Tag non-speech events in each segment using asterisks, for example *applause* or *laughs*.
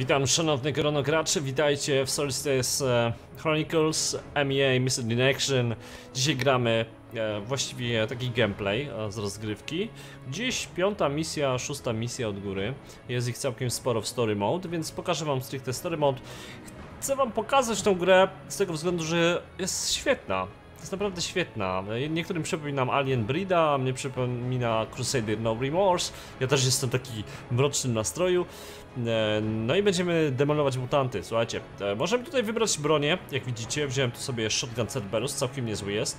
Witam szanowny koronogracze, witajcie w Solstice Chronicles MEA Missing in Action. Dzisiaj gramy e, właściwie taki gameplay e, z rozgrywki. Dziś piąta misja, szósta misja od góry. Jest ich całkiem sporo w story mode, więc pokażę wam stricte story mode. Chcę wam pokazać tą grę z tego względu, że jest świetna. Jest naprawdę świetna. Niektórym przypominam Alien Brida, a mnie przypomina Crusader No Remorse. Ja też jestem taki mrocznym nastroju. E, No i będziemy demolować mutanty. Słuchajcie, e, możemy tutaj wybrać bronię. Jak widzicie, wziąłem tu sobie shotgun Cerberus, całkiem niezły jest.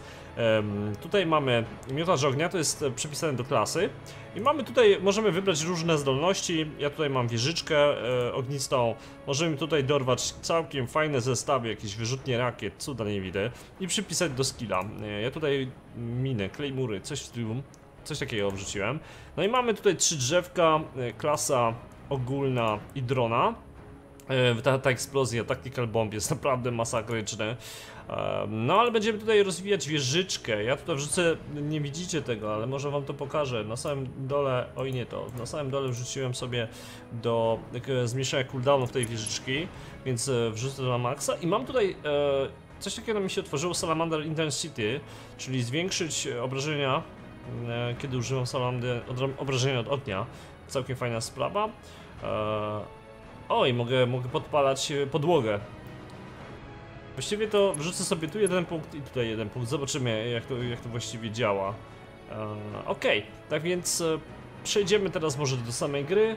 Tutaj mamy miotacz ognia, to jest przypisane do klasy. I mamy tutaj, możemy wybrać różne zdolności. Ja tutaj mam wieżyczkę e, ognistą. Możemy tutaj dorwać całkiem fajne zestawy, jakieś wyrzutnie rakiet, cuda nie widzę. I przypisać do skilla. E, Ja tutaj miny, klejmury, coś w stylu. Coś takiego wrzuciłem. No i mamy tutaj trzy drzewka, e, klasa ogólna i drona. E, Ta, ta eksplozja, tactical bomb jest naprawdę masakryczna. E, No ale będziemy tutaj rozwijać wieżyczkę. Ja tutaj wrzucę, nie widzicie tego, ale może wam to pokażę. Na samym dole, oj nie to, na samym dole wrzuciłem sobie do takiego zmniejszenia cooldownów tej wieżyczki, więc e, wrzucę na maksa i mam tutaj e, coś takiego mi się otworzyło, Salamander Intensity, czyli zwiększyć obrażenia, e, kiedy używam Salamander, obrażenia od ognia. Całkiem fajna sprawa. E, Oj, mogę, mogę podpalać e, podłogę. Właściwie to wrzucę sobie tu jeden punkt i tutaj jeden punkt. Zobaczymy jak to, jak to właściwie działa. E, Okej, tak więc e, przejdziemy teraz może do samej gry.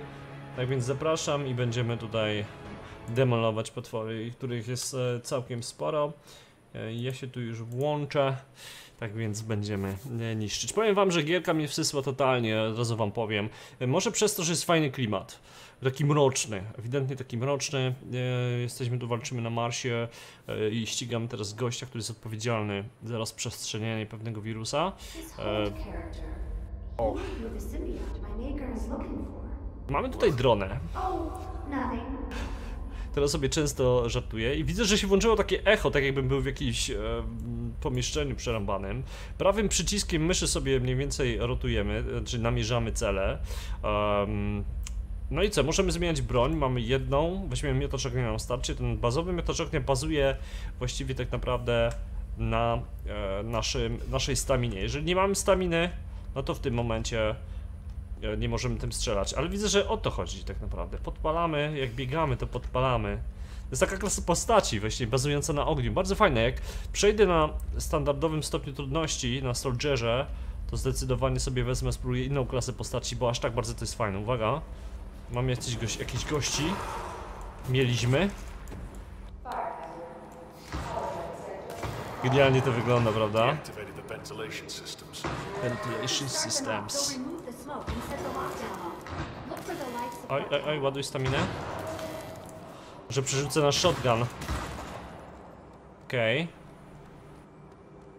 Tak więc zapraszam i będziemy tutaj demolować potwory, których jest całkiem sporo. Ja się tu już włączę. Tak więc będziemy niszczyć. Powiem wam, że gierka mnie wsysła totalnie, od razu wam powiem. Może przez to, że jest fajny klimat. Taki mroczny, ewidentnie taki mroczny. E, jesteśmy tu, walczymy na Marsie e, i ścigamy teraz gościa, który jest odpowiedzialny za rozprzestrzenianie pewnego wirusa. Looking for. Mamy tutaj dronę. Oh. Teraz sobie często żartuję i widzę, że się włączyło takie echo, tak jakbym był w jakimś e, pomieszczeniu przerąbanym. Prawym przyciskiem myszy sobie mniej więcej rotujemy, e, czy namierzamy cele. Em, no i co, możemy zmieniać broń, mamy jedną, weźmiemy miotacz ognia nam starczy. Ten bazowy miotacz ognia bazuje właściwie tak naprawdę na e, naszym, naszej staminie. Jeżeli nie mamy staminy, no to w tym momencie e, nie możemy tym strzelać. Ale widzę, że o to chodzi tak naprawdę. Podpalamy, jak biegamy, to podpalamy. To jest taka klasa postaci, właśnie bazująca na ogniu. Bardzo fajne. Jak przejdę na standardowym stopniu trudności, na Soldierze, to zdecydowanie sobie wezmę, spróbuję inną klasę postaci, bo aż tak bardzo to jest fajne. Uwaga. Mamy jakiś, goś, jakiś gości. Mieliśmy. Genialnie to wygląda, prawda? Ventilation systems. Oj, oj, oj, ładuj staminę. Że przerzucę na shotgun. Okej.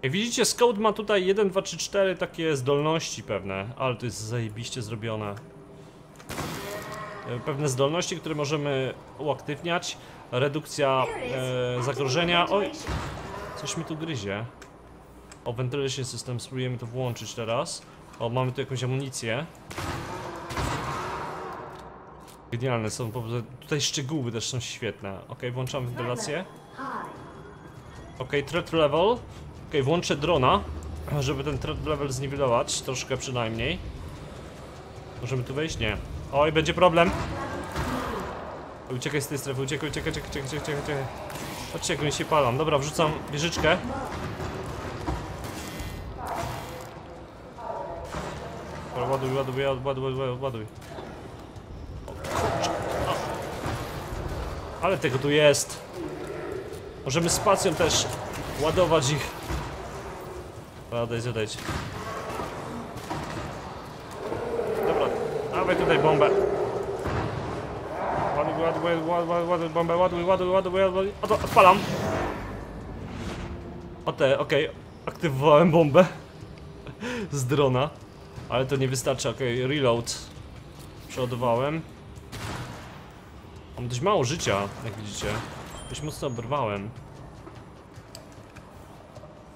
Jak widzicie, Scout ma tutaj 1, 2, 3, 4 takie zdolności pewne, ale to jest zajebiście zrobione. Pewne zdolności, które możemy uaktywniać. Redukcja e, zagrożenia. Oj, coś mi tu gryzie. O, ventilation system, spróbujemy to włączyć teraz. O, mamy tu jakąś amunicję. Genialne są, tutaj szczegóły też są świetne. Ok, włączam wentylację. Ok, threat level. Ok, włączę drona, żeby ten threat level zniwelować, troszkę przynajmniej. Możemy tu wejść? Nie. Oj, będzie problem. Uciekaj z tej strefy, uciekaj, uciekaj, uciekaj, uciekaj, uciekaj, uciekaj. Patrzcie, jak oni się palą. Dobra, wrzucam wieżyczkę. Dobra, ładuj, ładuj, ładuj, ładuj, ładuj. Ale tego tu jest. Możemy spacją też ładować ich. Odejdź, odejdź. Dobra, dawaj tutaj bombę. Ładuj, ładuj, ładuj, ładuj, bombę, ładuj, ładuj, ładuj, ładuj. Oto, odpalam. O te, okej, aktywowałem bombę. Z drona. Ale to nie wystarczy, okej, reload. Przeładowałem. Mam dość mało życia, jak widzicie. Dość mocno oberwałem.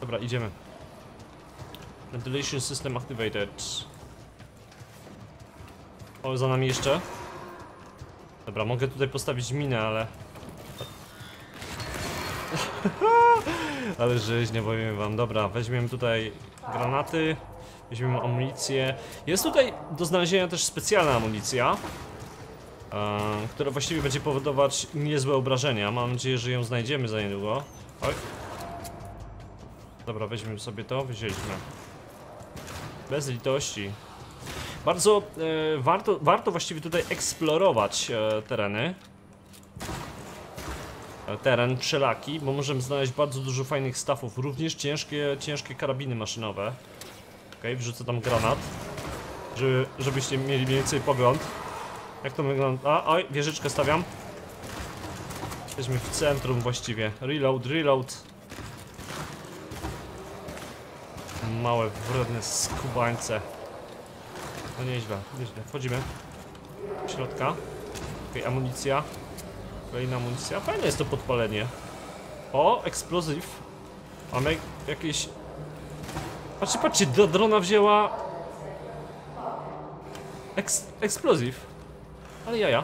Dobra, idziemy. Ventilation system activated. O, za nami jeszcze. Dobra, mogę tutaj postawić minę, ale... *laughs* ale rzeźnie powiem wam. Dobra, weźmiemy tutaj granaty, weźmiemy amunicję. Jest tutaj do znalezienia też specjalna amunicja, e, która właściwie będzie powodować niezłe obrażenia. Mam nadzieję, że ją znajdziemy za niedługo. Oj. Dobra, weźmiemy sobie to, wzięliśmy. Bez litości. Bardzo e, warto, warto właściwie tutaj eksplorować e, tereny. E, teren wszelaki, bo możemy znaleźć bardzo dużo fajnych stawów, również ciężkie, ciężkie karabiny maszynowe. Okej, wrzucę tam granat, żeby, żebyście mieli mniej więcej pogląd. Jak to wygląda? A, oj, wieżyczkę stawiam. Jesteśmy w centrum właściwie. Reload, reload. Małe, wredne skubańce. No nieźle, nieźle. Wchodzimy. Środka. Okej, amunicja. Kolejna amunicja. Fajne jest to podpalenie. O, eksplozyw. Mamy jakieś... Patrzcie, patrzcie, do drona wzięła... Eks... Eksplozyw. Ale jaja.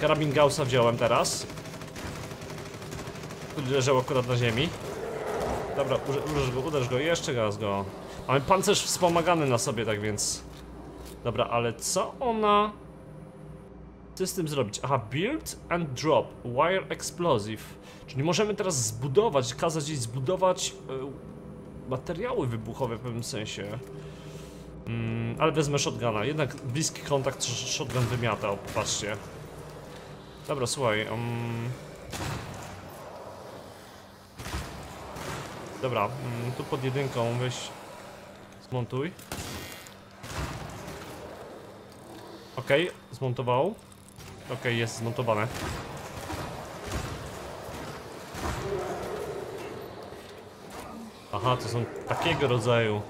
Karabin Gaussa wziąłem teraz. Leżał akurat na ziemi. Dobra, uderz go, uderz go, jeszcze raz go. Mamy pancerz wspomagany na sobie, tak więc... Dobra, ale co ona... Co z tym zrobić? Aha, build and drop, wire explosive. Czyli możemy teraz zbudować, kazać jej zbudować e, materiały wybuchowe w pewnym sensie. Mm, ale wezmę shotguna, jednak bliski kontakt sh- shotgun wymiata, patrzcie. Dobra, słuchaj, um... Dobra, mm, tu pod jedynką weź Zmontuj. Okej, zmontował. Okej, jest zmontowane. Aha, to są takiego rodzaju.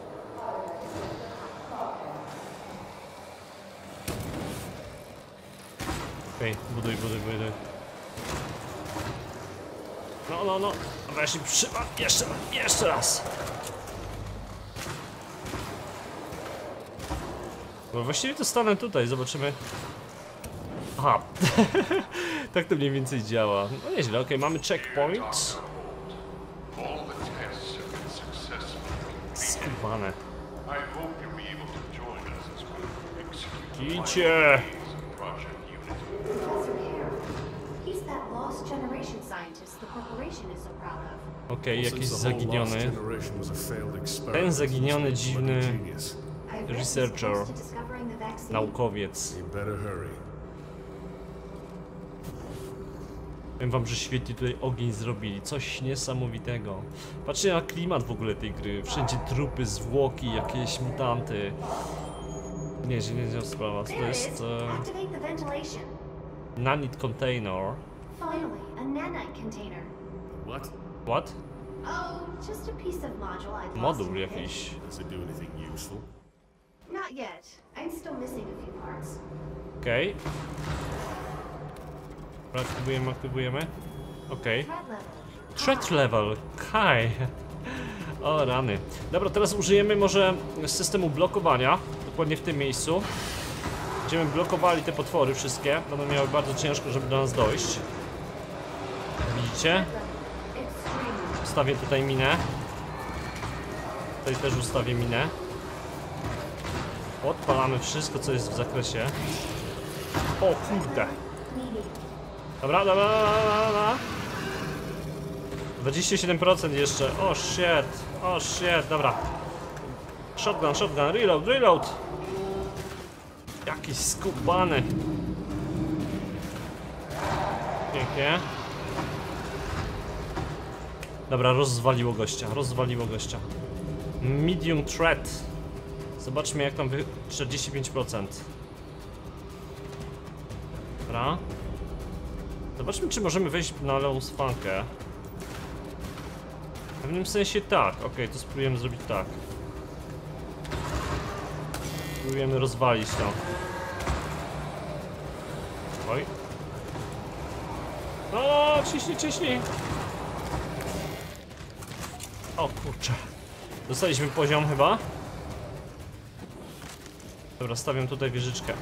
Okej, buduj, buduj, buduj. No, no, no. Dobra, się przyma. Jeszcze, jeszcze raz. Bo właściwie to stanę tutaj, zobaczymy. Aha. *laughs* tak to mniej więcej działa. No nieźle, okej, mamy checkpoint. Skubane. Kicie! Okej, jakiś whole lost zaginiony. Ten zaginiony, dziwny Researcher. Naukowiec. Powiem wam, że świetnie tutaj ogień zrobili, coś niesamowitego. Patrzcie na klimat w ogóle tej gry, wszędzie trupy, zwłoki, jakieś mutanty. Nie, nie, nie, nie sprawa, to jest e, nanite container. What? What? Oh, just a piece of module I lost Moduł jakiś. Does it do anything useful? Not yet. I'm still missing a few parts. Okej. Dobra, Aktywujemy, aktywujemy. Okej. Level. Threat level, Kai. O rany. Dobra, teraz użyjemy może systemu blokowania. Dokładnie w tym miejscu. Będziemy blokowali te potwory wszystkie. Będą miały bardzo ciężko, żeby do nas dojść. Widzicie? Ustawię tutaj minę. Tutaj też ustawię minę. Odpalamy wszystko, co jest w zakresie. O kurde. Dobra, dobra, dobra, dobra. 27% jeszcze. O shit. O shit, dobra. Shotgun, shotgun, reload, reload. Jakiś skubany. Pięknie. Dobra, rozwaliło gościa, rozwaliło gościa. Medium threat. Zobaczmy jak tam wy... 45%. Dobra. Zobaczmy, czy możemy wejść na lewą sfankę. W pewnym sensie tak. Okej, to spróbujemy zrobić tak. Spróbujemy rozwalić to. Oj. O, ciśnij, ciśnij. O kurczę. Dostaliśmy poziom chyba. Dobra, stawiam tutaj wieżyczkę.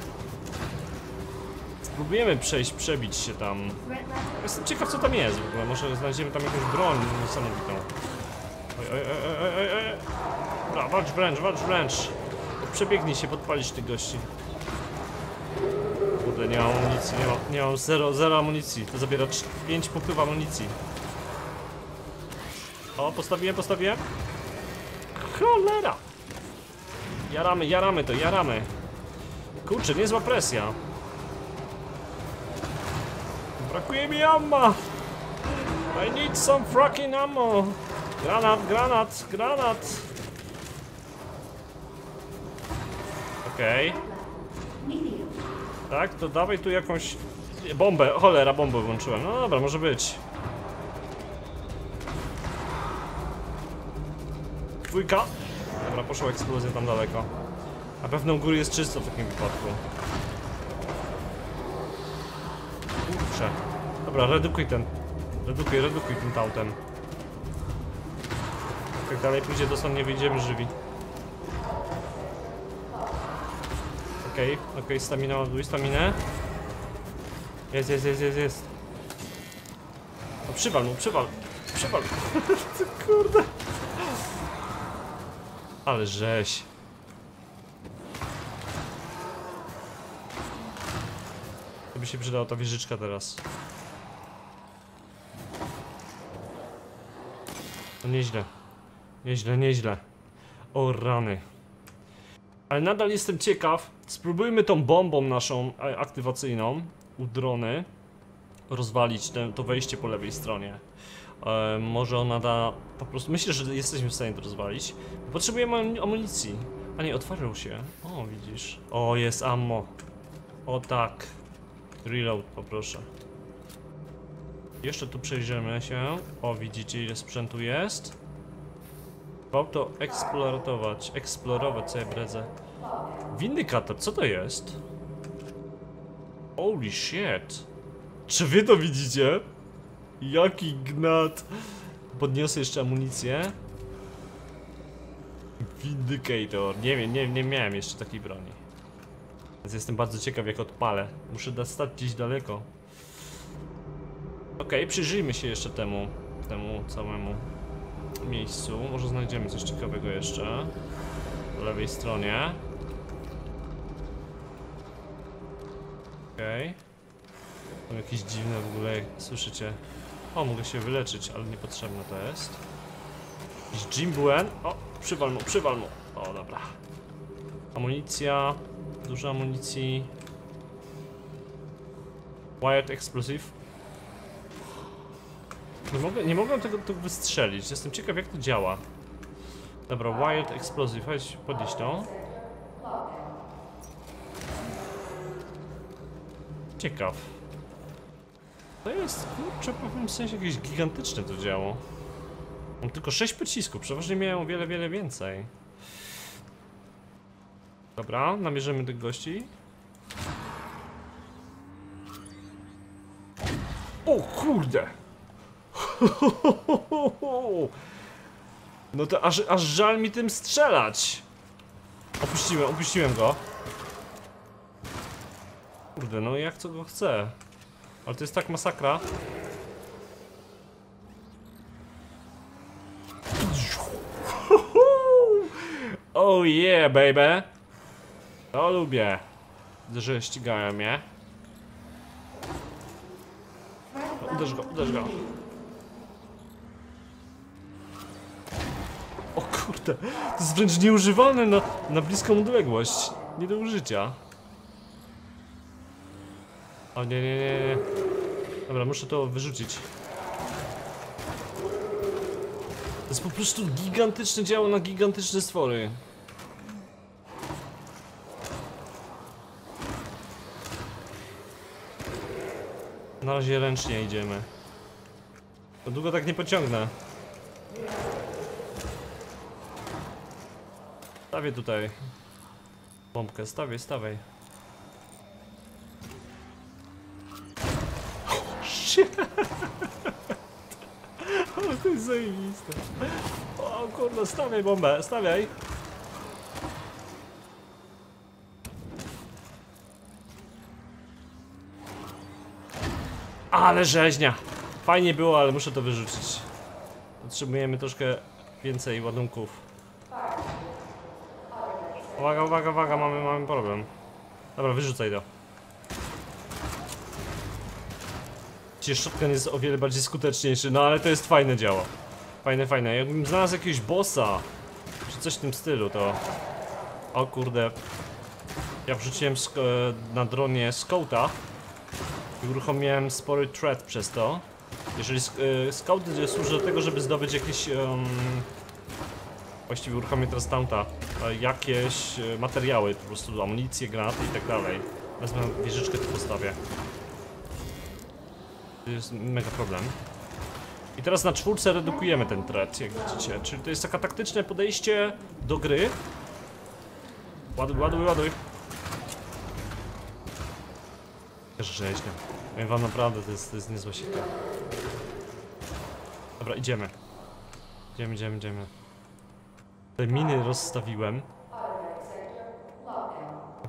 Spróbujemy przejść, przebić się tam. Jestem ciekaw co tam jest w ogóle, może znajdziemy tam jakąś broń niesamowitą. Oj, oj, oj, oj, oj, oj. Dobra, walcz wręcz, walcz wręcz. Przebiegnij się, podpalić tych gości. Kurde, nie mam amunicji, nie mam, nie mam zero, zero amunicji. To zabiera 5 punktów amunicji. O, postawiłem, postawiłem. Cholera! Jaramy, jaramy to, jaramy. Kurczę, niezła presja. Brakuje mi ammo! I need some fucking ammo! Granat, granat, granat! Okej, medium. tak, to dawaj tu jakąś bombę. Cholera, bombę włączyłem. No dobra, może być. Dwójka. Dobra, poszła eksplozja tam daleko. Na pewno u góry jest czysto w takim wypadku. Kurczę. Dobra, redukuj ten. Redukuj, redukuj tym tautem. Jak dalej pójdzie, to nie wyjdziemy żywi. Okej, okej, stamina, ładuj staminę. Jest, jest, jest, jest, jest. No przywal mu, przywal. Przywal. *laughs* Kurde. Ale żeś. To by się przydała ta wieżyczka teraz. No nieźle. Nieźle, nieźle. O rany. Ale nadal jestem ciekaw. Spróbujmy tą bombą naszą a- aktywacyjną u drony rozwalić te, to wejście po lewej stronie. E, może ona da po prostu. Myślę, że jesteśmy w stanie to rozwalić. Potrzebujemy am- amunicji. A nie, otworzył się. O, widzisz. O, jest ammo. O tak. Reload poproszę. Jeszcze tu przejrzymy się. O, widzicie ile sprzętu jest. Warto eksplorować, eksplorować sobie bredzę. Windykator, co to jest? Holy shit. Czy wy to widzicie? Jaki gnat. Podniosę jeszcze amunicję. Vindicator. Nie wiem, nie, nie miałem jeszcze takiej broni. Więc jestem bardzo ciekaw jak odpalę. Muszę dostać gdzieś daleko. Okej, przyjrzyjmy się jeszcze temu, temu całemu miejscu. Może znajdziemy coś ciekawego jeszcze. Po lewej stronie. Okej. Są jakieś dziwne w ogóle, słyszycie? O, mogę się wyleczyć, ale niepotrzebne to jest. Jakiś Jimbuen. O, przywal mu, przywal mu. O, dobra. Amunicja. Dużo amunicji. Wired Explosive. Nie mogę, nie mogę tego tu wystrzelić. Jestem ciekaw jak to działa. Dobra, Wired Explosive. Chodź, podnieś to. Ciekaw. To jest, kurczę, w pewnym sensie jakieś gigantyczne to działo. Mam tylko 6 pocisków, przeważnie miałem o wiele, wiele więcej. Dobra, namierzymy tych gości. O kurde! *laughs* No to aż, aż żal mi tym strzelać! Opuściłem, opuściłem go. Kurde, no jak co go chcę. Ale to jest tak masakra. *laughs* Oh yeah, baby! To lubię, że ścigają mnie. Threat Uderz go, uderz go. O kurde, to jest wręcz nieużywalne na, na bliską odległość. Nie do użycia. O nie, nie, nie, nie. Dobra, muszę to wyrzucić. To jest po prostu gigantyczne działo na gigantyczne stwory. Na razie ręcznie idziemy. To długo tak nie pociągnę. Stawię tutaj. Bombkę, stawię, stawiaj. Shit. *laughs* Ale to jest zajebiste. O kurde, stawiaj bombę, stawiaj. Ale rzeźnia! Fajnie było, ale muszę to wyrzucić. Potrzebujemy troszkę więcej ładunków. Uwaga, uwaga, uwaga, mamy, mamy problem. Dobra, wyrzucaj to. Przecież shotgun jest o wiele bardziej skuteczniejszy, no ale to jest fajne działo. Fajne, fajne. Jakbym znalazł jakiegoś bossa, czy coś w tym stylu, to... O kurde. Ja wrzuciłem e, na dronie Scouta i uruchomiłem spory threat przez to. Jeżeli e, Scout służy do tego, żeby zdobyć jakieś... Um, właściwie uruchomię teraz tamta. e, Jakieś e, materiały, po prostu amunicję, granaty i tak dalej. Wezmę wieżyczkę tu postawię. To jest mega problem. I teraz na czwórce redukujemy ten threat, jak widzicie. Czyli to jest taka taktyczne podejście do gry. Ładuj, ładuj, ładuj. Rzeźnia. Powiem wam naprawdę, to jest, to jest niezła sika. Dobra, idziemy. Idziemy, idziemy, idziemy. Te miny rozstawiłem.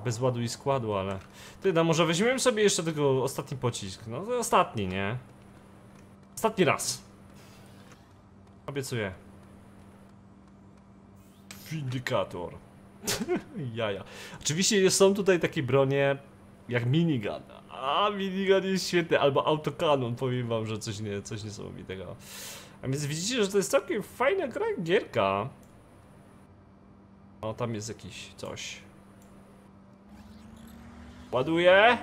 Bez ładu i składu, ale... Ty, no może weźmiemy sobie jeszcze tego ostatni pocisk. No to ostatni, nie? Ostatni raz. Obiecuję. Windykator. *laughs* Jaja. Oczywiście są tutaj takie bronie jak minigun. A minigun jest świetny, albo autokanon, powiem wam, że coś, nie, coś niesamowitego. A więc widzicie, że to jest całkiem fajna gra, gierka. O, tam jest jakiś coś. Ładuję. *laughs*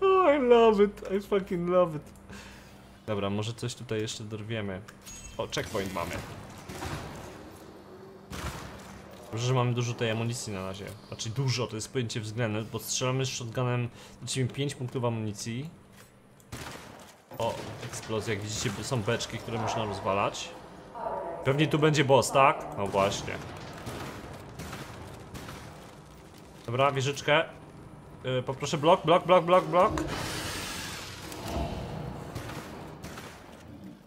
Oh, I love it, I fucking love it. Dobra, może coś tutaj jeszcze dorwiemy. O, checkpoint mamy. Dobrze, że mamy dużo tej amunicji na razie. Znaczy dużo, to jest pojęcie względne, bo strzelamy z shotgunem, lecimy 5 punktów amunicji. O, eksplozja, jak widzicie są beczki, które można rozwalać. Pewnie tu będzie boss, tak? No właśnie. Dobra, wieżyczkę. Yy, poproszę blok, blok, blok, blok, blok.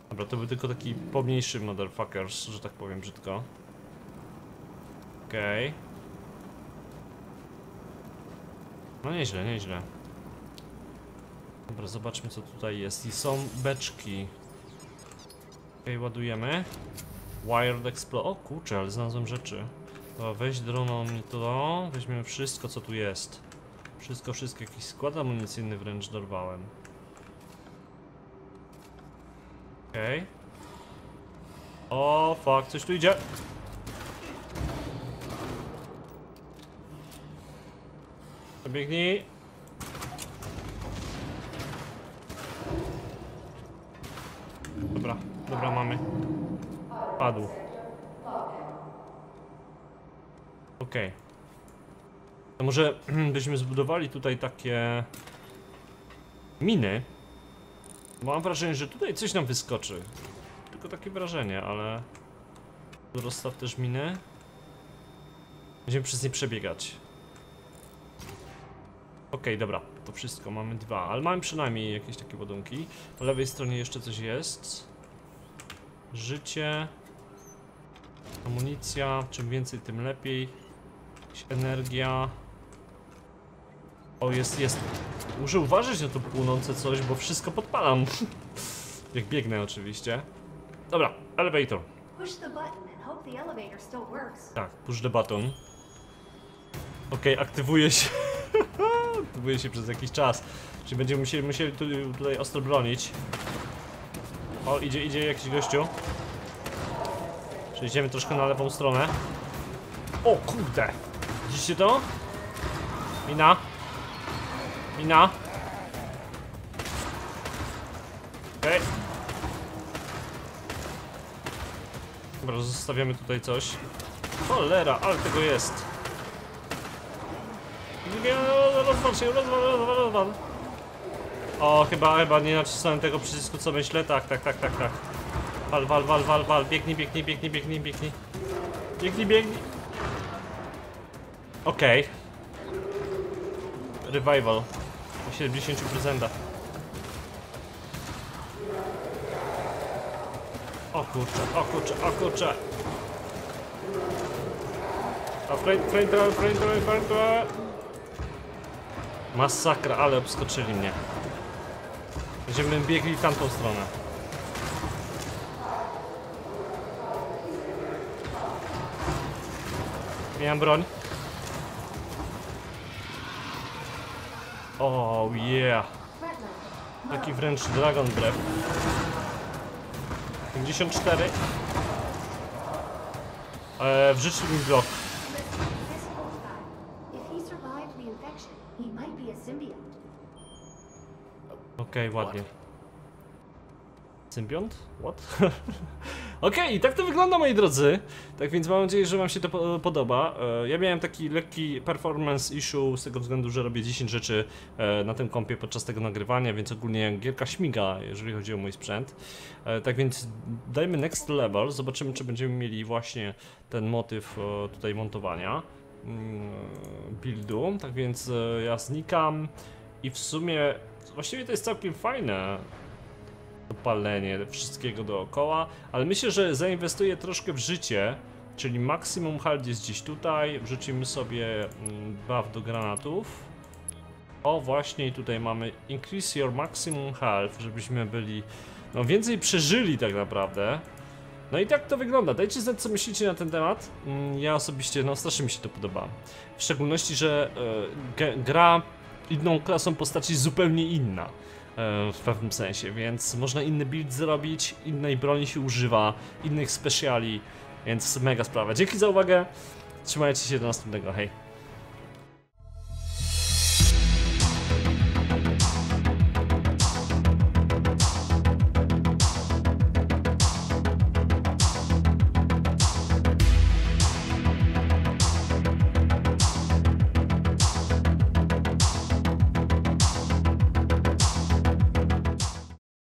Dobra, to był tylko taki pomniejszy motherfuckers, że tak powiem brzydko. Okej. No nieźle, nieźle. Dobra, zobaczmy co tutaj jest. I są beczki. Okej, ładujemy. Wired Explo... O kurczę, ale znalazłem rzeczy. Dobra, weź droną to. Weźmiemy wszystko co tu jest. Wszystko, wszystko. Jakiś skład amunicyjny wręcz dorwałem. Okej. O, fuck, coś tu idzie. Biegnij. Dobra, dobra, mamy. Padł. Okej. To może *clears throat* byśmy zbudowali tutaj takie miny. Bo mam wrażenie, że tutaj coś nam wyskoczy. Tylko takie wrażenie, ale... Rozstaw też miny. Będziemy przez nie przebiegać. Okej, dobra, to wszystko, mamy dwa, ale mamy przynajmniej jakieś takie ładunki. Po lewej stronie jeszcze coś jest. Życie. Amunicja, czym więcej tym lepiej. Jakaś energia. O, jest, jest. Muszę uważać na to płonące coś, bo wszystko podpalam. *laughs* Jak biegnę oczywiście. Dobra, elevator. Tak, push the button. Okej, aktywuje się. *laughs* aktywuje się przez jakiś czas. Czyli będziemy musieli, musieli tu, tutaj ostro bronić. O, idzie, idzie jakiś gościu. Przejdziemy troszkę na lewą stronę. O kurde! Widzicie to? Mina. Mina. Okej. Dobra, zostawiamy tutaj coś. Cholera, ale tego jest. Rozwal się, rozwal, rozwal, rozwal. O, chyba, chyba nie nacisnąłem tego przycisku, co myślę. Tak, tak, tak, tak, tak. Wal, wal, wal, wal, wal. Biegnij, biegnij, biegnij, biegnij, biegnij. Biegnij, biegnij. Okej. Revival. O 70%. O kurczę, o kurczę, o kurczę. A frame, frame, frame. Masakra, ale obskoczyli mnie. Będziemy biegli tamtą stronę. Miałem broń. Oh yeah. Taki wręcz Dragon Breath. 54. E, wrzucił mi blok. Okej, ładnie. Symbiont? What? *laughs* Okej, tak to wygląda moi drodzy. Tak więc mam nadzieję, że wam się to po podoba. E, Ja miałem taki lekki performance issue z tego względu, że robię 10 rzeczy e, na tym kompie podczas tego nagrywania, więc ogólnie gierka śmiga, jeżeli chodzi o mój sprzęt. E, Tak więc dajmy next level, zobaczymy czy będziemy mieli właśnie ten motyw tutaj montowania mm, buildu. Tak więc ja znikam i w sumie właściwie to jest całkiem fajne palenie wszystkiego dookoła, ale myślę, że zainwestuję troszkę w życie, czyli maksimum hard jest gdzieś tutaj, wrzucimy sobie mm, buff do granatów. O właśnie tutaj mamy increase your maximum health, żebyśmy byli, no więcej przeżyli tak naprawdę. No i tak to wygląda. Dajcie znać, co myślicie na ten temat. Mm, Ja osobiście, no strasznie mi się to podoba. W szczególności, że ge- gra inną klasą postaci zupełnie inna. E, W pewnym sensie, więc można inny build zrobić, innej broni się używa, innych speciali, więc mega sprawa. Dzięki za uwagę, trzymajcie się do następnego, hej.